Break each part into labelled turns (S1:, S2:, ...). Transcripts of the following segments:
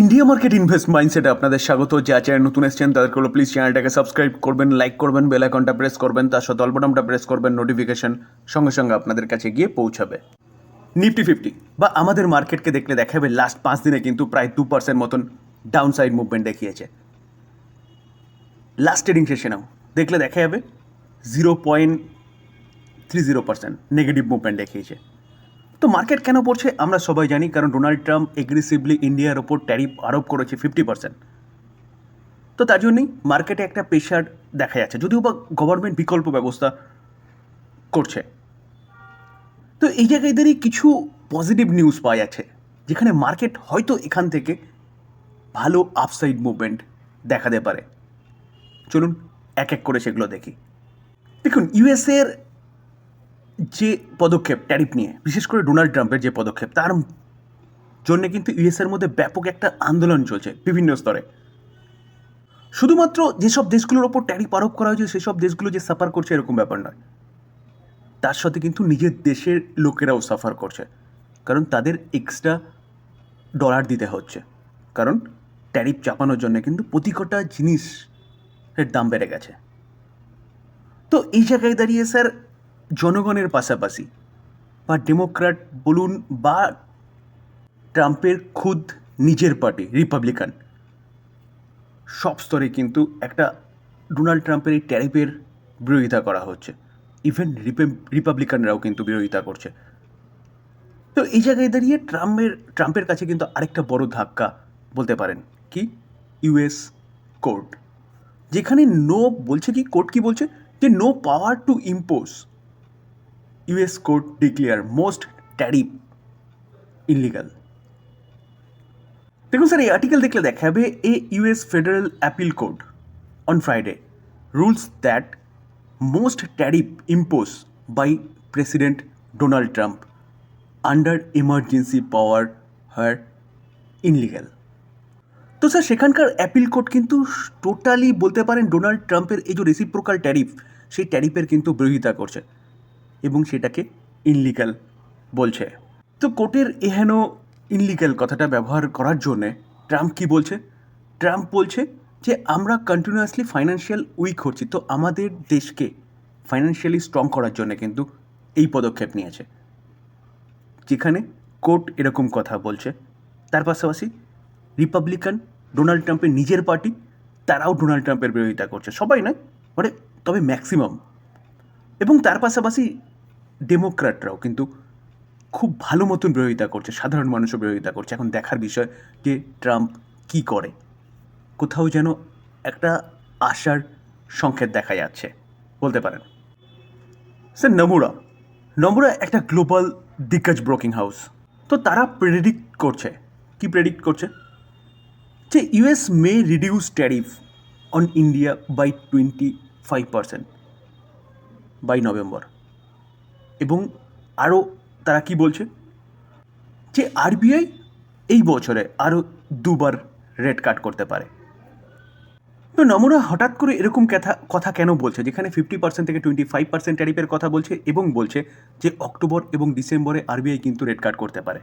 S1: India market invest মাইন্ডসেটে আপনাদের স্বাগত। যা চ্যানেল নতুন এসেছেন, তাদেরকে হলো প্লিজ চ্যানেলটাকে সাবস্ক্রাইব করবেন লাইক করবেন বেল আইকনটা প্রেস করবেন, তার সাথে অল্পটামটা প্রেস করবেন নোটিফিকেশন সঙ্গে সঙ্গে আপনাদের কাছে গিয়ে পৌঁছাবে। নিফটি ফিফটি বা আমাদের মার্কেটকে দেখলে দেখাবে লাস্ট পাঁচ দিনে কিন্তু প্রায় দু পার্সেন্ট মতন ডাউন সাইড মুভমেন্ট দেখিয়েছে লাস্ট ট্রেডিং সেশনেও দেখলে দেখা যাবে zero point three zero percent negative movement দেখিয়েছে। তো মার্কেট কেন পড়ছে? আমরা সবাই জানি, কারণ ডোনাল্ড ট্রাম্প এগ্রেসিভলি ইন্ডিয়ার ওপর ট্যারিফ আরোপ করেছে ফিফটি পার্সেন্ট তো তার জন্যই মার্কেটে একটা প্রেশার দেখা যাচ্ছে, যদিও বা গভর্নমেন্ট বিকল্প ব্যবস্থা করছে। তো এই জায়গায় কিছু পজিটিভ নিউজ পাওয়া যাচ্ছে, যেখানে মার্কেট হয়তো এখান থেকে ভালো আপসাইড মুভমেন্ট দেখাতে পারে। চলুন এক এক করে সেগুলো দেখি। দেখুন ইউএসএর যে পদক্ষেপ ট্যারিফ নিয়ে, বিশেষ করে ডোনাল্ড ট্রাম্পের যে পদক্ষেপ, তার জন্য কিন্তু ইউএসএর মধ্যে ব্যাপক একটা আন্দোলন চলছে বিভিন্ন স্তরে। শুধুমাত্র যেসব দেশগুলোর ওপর ট্যারিফ আরোপ করা হয়েছে, সেসব দেশগুলো যে সাফার করছে, এরকম ব্যাপার নয়। তার সাথে কিন্তু নিজের দেশের লোকেরাও সাফার করছে, কারণ তাদের এক্সট্রা ডলার দিতে হচ্ছে। কারণ ট্যারিফ চাপানোর জন্য কিন্তু প্রতি কটা জিনিসের দাম বেড়ে গেছে। তো এই জায়গায় দাঁড়িয়ে, স্যার জনগণের পাশাপাশি বা ডেমোক্র্যাট বলুন বা ট্রাম্পের খুদ নিজের পার্টি, রিপাবলিকান, সব স্তরে কিন্তু একটা ডোনাল্ড ট্রাম্পের এই ট্যারিফের বিরোধিতা করা হচ্ছে। ইভেন রিপাবলিকানরাও কিন্তু বিরোধিতা করছে। তো এই জায়গায় দাঁড়িয়ে ট্রাম্পের ট্রাম্পের কাছে কিন্তু আরেকটা বড় ধাক্কা বলতে পারেন কি? ইউএস কোর্ট যেখানে নো বলছে কি? কোর্ট কি বলছে? যে no power to impose US court declare most tariff illegal দেখুন স্যার, এই আর্টিকেল দেখলে দেখা যাবে a US federal appeal court on Friday rules that most tariff impose by president Donald Trump under emergency power are illegal তো sir, সেখানকার appeal court কিন্তু totally বলতে পারেন ডোনাল্ড ট্রাম্পের এই যে রেসিপ্রোকাল ট্যারিফ সেই ট্যারিফের কিন্তু বিরোধিতা করছে। এবং সেটাকে ইনলিগাল বলছে। তো কোর্টের এহেন ইনলিগাল কথাটা ব্যবহার করার জন্যে ট্রাম্প কি বলছে? ট্রাম্প বলছে যে, আমরা কন্টিনিউয়াসলি ফাইন্যান্সিয়াল উইক হচ্ছি। তো আমাদের দেশকে ফাইন্যান্সিয়ালি স্ট্রং করার জন্য কিন্তু এই পদক্ষেপ নিয়েছে। যেখানে কোর্ট এরকম কথা বলছে। তার পাশাপাশি রিপাবলিকান ডোনাল্ড ট্রাম্পের নিজের পার্টি তারাও ডোনাল্ড ট্রাম্পের বিরোধিতা করছে। সবাই নয় মানে তবে ম্যাক্সিমাম এবং তার পাশাপাশি ডেমোক্র্যাটরাও কিন্তু খুব ভালো মতন বিরোধিতা করছে, সাধারণ মানুষও বিরোধিতা করছে। এখন দেখার বিষয় যে ট্রাম্প কি করে, কোথাও যেন একটা আশার সংকেত দেখা যাচ্ছে, বলতে পারেন। স্যার, নমুরা নমুরা একটা গ্লোবাল দিগ্গজ ব্রোকিং হাউস। তো তারা প্রেডিক্ট করছে, কি প্রেডিক্ট করছে? যে US may reduce tariff on India by twenty five percent by November এবং আরও তারা কি বলছে? যে আরবিআই এই বছরে আরও দুবার রেট কাট করতে পারে। তো নমুনা হঠাৎ করে এরকম কথা কথা কেন বলছে? যেখানে ফিফটি পার্সেন্ট থেকে টোয়েন্টি ফাইভ পার্সেন্ট ট্যারিফের কথা বলছে এবং বলছে যে অক্টোবর এবং ডিসেম্বরে আরবিআই কিন্তু রেট কাট করতে পারে।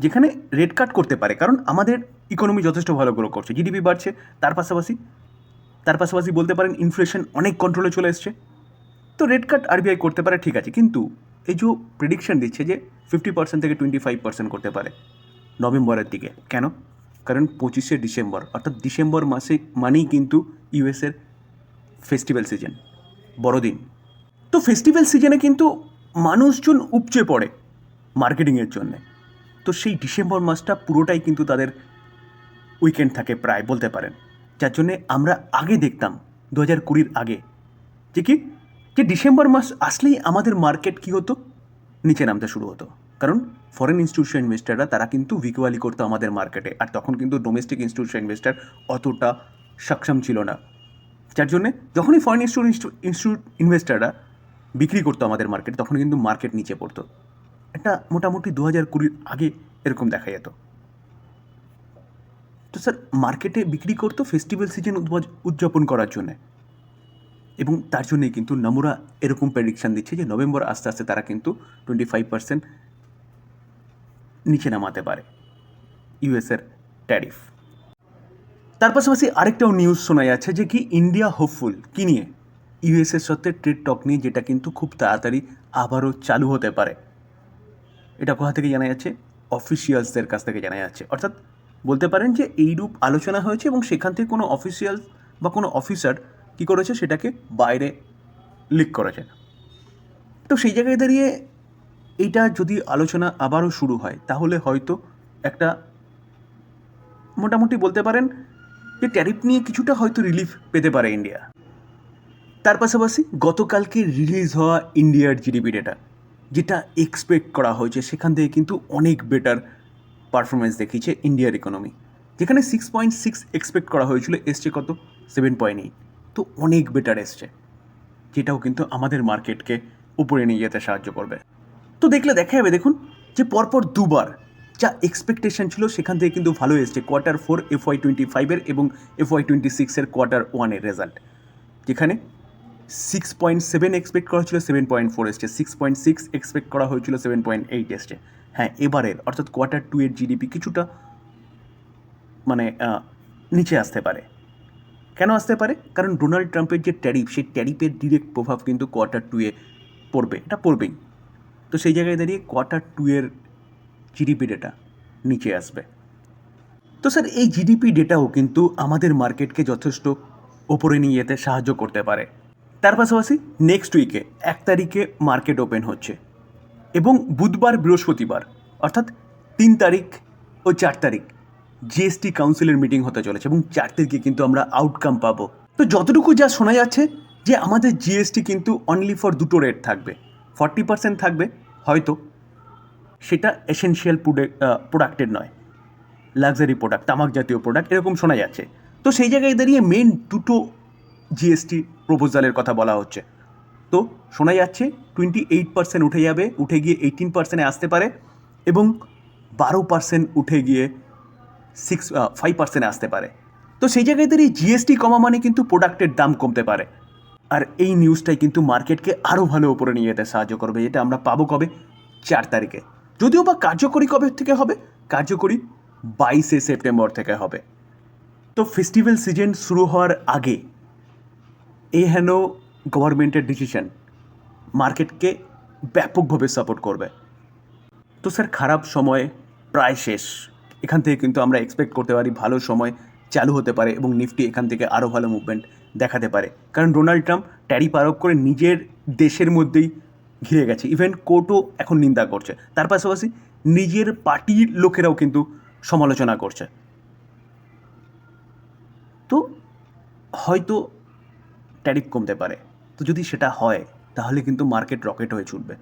S1: যেখানে রেট কাট করতে পারে, কারণ আমাদের ইকোনমি যথেষ্ট ভালো গ্রো করছে। জিডিপি বাড়ছে, তার পাশাপাশি তার পাশাপাশি বলতে পারেন ইনফ্লেশন অনেক কন্ট্রোলে চলে এসছে। তো রেট কাট আরবিআই করতে পারে, ঠিক আছে। কিন্তু এই যে প্রেডিকশন দিচ্ছে যে ফিফটি পার্সেন্ট থেকে টোয়েন্টি ফাইভ পার্সেন্ট করতে পারে নভেম্বরের দিকে। কেন? কারণ পঁচিশে ডিসেম্বর, অর্থাৎ ডিসেম্বর মাসে মানেই কিন্তু ইউএসের ফেস্টিভ্যাল সিজন বড়দিন। তো ফেস্টিভ্যাল সিজনে কিন্তু মানুষজন উপচে পড়ে মার্কেটিংয়ের জন্যে। তো সেই ডিসেম্বর মাসটা পুরোটাই কিন্তু তাদের উইকেন্ড থাকে প্রায়, বলতে পারেন। যার জন্যে আমরা আগে দেখতাম, দু হাজার কুড়ির আগে, যে কি যে ডিসেম্বর মাস আসলেই আমাদের মার্কেট কী হতো? নিচে নামতে শুরু হতো। কারণ ফরেন ইনস্টিটিউশন ইনভেস্টাররা তারা কিন্তু ভিকুয়ালি করতো আমাদের মার্কেটে আর তখন কিন্তু ডোমেস্টিক ইনস্টিটিউশন ইনভেস্টার অতটা সক্ষম ছিল না। যার জন্যে যখনই ফরেন ইনস্টিটিউট ইনভেস্টাররা বিক্রি করতো আমাদের মার্কেটে তখন কিন্তু মার্কেট নিচে পড়তো। এটা মোটামুটি দু হাজার কুড়ির আগে এরকম দেখা যেত। তো স্যার মার্কেটে বিক্রি করতো ফেস্টিভ্যাল সিজন উদযাপন করার জন্যে। এবং তার জন্যই কিন্তু নমুরা এরকম প্রেডিকশান দিচ্ছে যে নভেম্বর আস্তে আস্তে তারা কিন্তু টোয়েন্টি ফাইভ পার্সেন্ট নিচে নামাতে পারে ইউএসের ট্যারিফ তার পাশাপাশি আরেকটাও নিউজ শোনা যাচ্ছে যে কি ইন্ডিয়া হোপফুল কি নিয়ে? ইউএসের সাথে ট্রেড টক নিয়ে যেটা কিন্তু খুব তাড়াতাড়ি আবারও চালু হতে পারে। এটা কোথা থেকে জানা যাচ্ছে? অফিসিয়ালসদের কাছ থেকে জানা যাচ্ছে। অর্থাৎ বলতে পারেন যে এইরূপ আলোচনা হয়েছে এবং সেখান থেকে কোনো অফিসিয়াল বা কোনো অফিসার কী করেছে? সেটাকে বাইরে লিক করেছে। তো সেই জায়গায় দাঁড়িয়ে এইটা যদি আলোচনা আবারও শুরু হয়, তাহলে হয়তো একটা মোটামুটি বলতে পারেন যে ট্যারিফ নিয়ে কিছুটা হয়তো রিলিফ পেতে পারে ইন্ডিয়া তার পাশাপাশি গতকালকে রিলিজ হওয়া ইন্ডিয়ার জিডিপি ডেটা যেটা এক্সপেক্ট করা হয়েছে, সেখান থেকে কিন্তু অনেক বেটার পারফরমেন্স দেখিয়েছে ইন্ডিয়ার ইকোনমি যেখানে সিক্স পয়েন্ট সিক্স এক্সপেক্ট করা হয়েছিল, এসছে কত? সেভেন পয়েন্ট এইট তো অনেক বেটার এসছে, যেটাও কিন্তু আমাদের মার্কেটকে উপরে নিয়ে যেতে সাহায্য করবে। তো দেখলে দেখা যাবে দেখুন যে পরপর দুবার যা এক্সপেকটেশন ছিল সেখান থেকে কিন্তু ভালো এসছে। Quarter four F Y twenty ফাইভের এবং এফ ওয়াই টোয়েন্টি সিক্সের কোয়ার্টার ওয়ানের রেজাল্ট যেখানে সিক্স পয়েন্ট সেভেন এক্সপেক্ট করা হয়েছিল সেভেন পয়েন্ট ফোর এসছে। সিক্স পয়েন্ট সিক্স এক্সপেক্ট করা হয়েছিল সেভেন পয়েন্ট এইট এসছে। হ্যাঁ এবারের, অর্থাৎ কোয়ার্টার টু এর জিডিপি কিছুটা মানে নিচে আসতে পারে। কেন আসতে পারে? কারণ ডোনাল্ড ট্রাম্পের যে ট্যারিফ সেই ট্যারিফের ডিরেক্ট প্রভাব কিন্তু কোয়ার্টার টুয়ে পড়বে, এটা পড়বেই। তো সেই জায়গায় দাঁড়িয়ে কোয়ার্টার টু এর জিডিপি ডেটা নিচে আসবে। তো স্যার এই জিডিপি ডেটাও কিন্তু আমাদের মার্কেটকে যথেষ্ট ওপরে নিয়ে যেতে সাহায্য করতে পারে। তার পাশাপাশি নেক্সট উইকে এক তারিখে মার্কেট ওপেন হচ্ছে এবং বুধবার বৃহস্পতিবার, অর্থাৎ তিন তারিখ ও চার তারিখ জিএসটি কাউন্সিলের মিটিং হতে চলেছে এবং চার তারিখে কিন্তু আমরা আউটকাম পাবো। তো যতটুকু যা শোনা যাচ্ছে যে আমাদের জিএসটি কিন্তু অনলি ফর দুটো রেট থাকবে। ফর্টি পার্সেন্ট থাকবে, হয়তো। সেটা এসেনশিয়াল প্রোডাক্টের নয়। লাক্সারি প্রোডাক্ট তামাক জাতীয় প্রোডাক্ট এরকম শোনা যাচ্ছে। তো সেই জায়গায় দাঁড়িয়ে মেন দুটো জিএসটি প্রপোজালের কথা বলা হচ্ছে। তো শোনা যাচ্ছে টোয়েন্টি এইট পার্সেন্ট উঠে যাবে, উঠে গিয়ে এইটিন পার্সেন্টে আসতে পারে এবং বারো পার্সেন্ট উঠে গিয়ে সিক্স ফাইভ পার্সেন্টে আসতে পারে। তো সেই জায়গায় দাঁড়িয়ে জিএসটি কমা মানে কিন্তু প্রোডাক্টের দাম কমতে পারে। আর এই নিউজটাই কিন্তু মার্কেটকে আরও ভালো উপরে নিয়ে যেতে সাহায্য করবে, যেটা আমরা পাবো কবে? চার তারিখে। যদিও বা কার্যকরী কবে থেকে হবে? কার্যকরী বাইশে সেপ্টেম্বর থেকে হবে। তো ফেস্টিভ্যাল সিজন শুরু হওয়ার আগে এ হেন গভর্নমেন্টের ডিসিশন মার্কেটকে ব্যাপকভাবে সাপোর্ট করবে। তো স্যার খারাপ সময় প্রায় শেষ। এখান থেকে কিন্তু আমরা এক্সপেক্ট করতে পারি ভালো সময় চালু হতে পারে এবং নিফটি এখান থেকে আরও ভালো মুভমেন্ট দেখাতে পারে। কারণ ডোনাল্ড ট্রাম্প ট্যারিফ আরোপ করে নিজের দেশের মধ্যেই ঘিরে গেছে। ইভেন কোর্টও এখন নিন্দা করছে। তার পাশাপাশি নিজের পার্টির লোকেরাও কিন্তু সমালোচনা করছে। তো হয়তো ট্যারিফ কমতে পারে। তো যদি সেটা হয়, তাহলে কিন্তু মার্কেট রকেট হয়ে ছুটবে।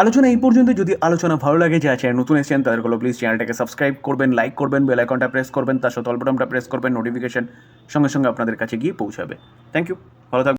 S1: আলোচনা এই পর্যন্ত। যদি আলোচনা ভালো লাগে যে চ্যানেল নতুন এসেছেন তাদেরগুলো প্লিজ চ্যানেলটাকে সাবস্ক্রাইব করবেন লাইক করবেন বেল আইকনটা প্রেস করবেন, তার সাথে অল বাটনটা প্রেস করবেন নোটিফিকেশন সঙ্গে সঙ্গে আপনাদের কাছে গিয়ে পৌঁছাবে। থ্যাংক ইউ ভালো থাকবেন।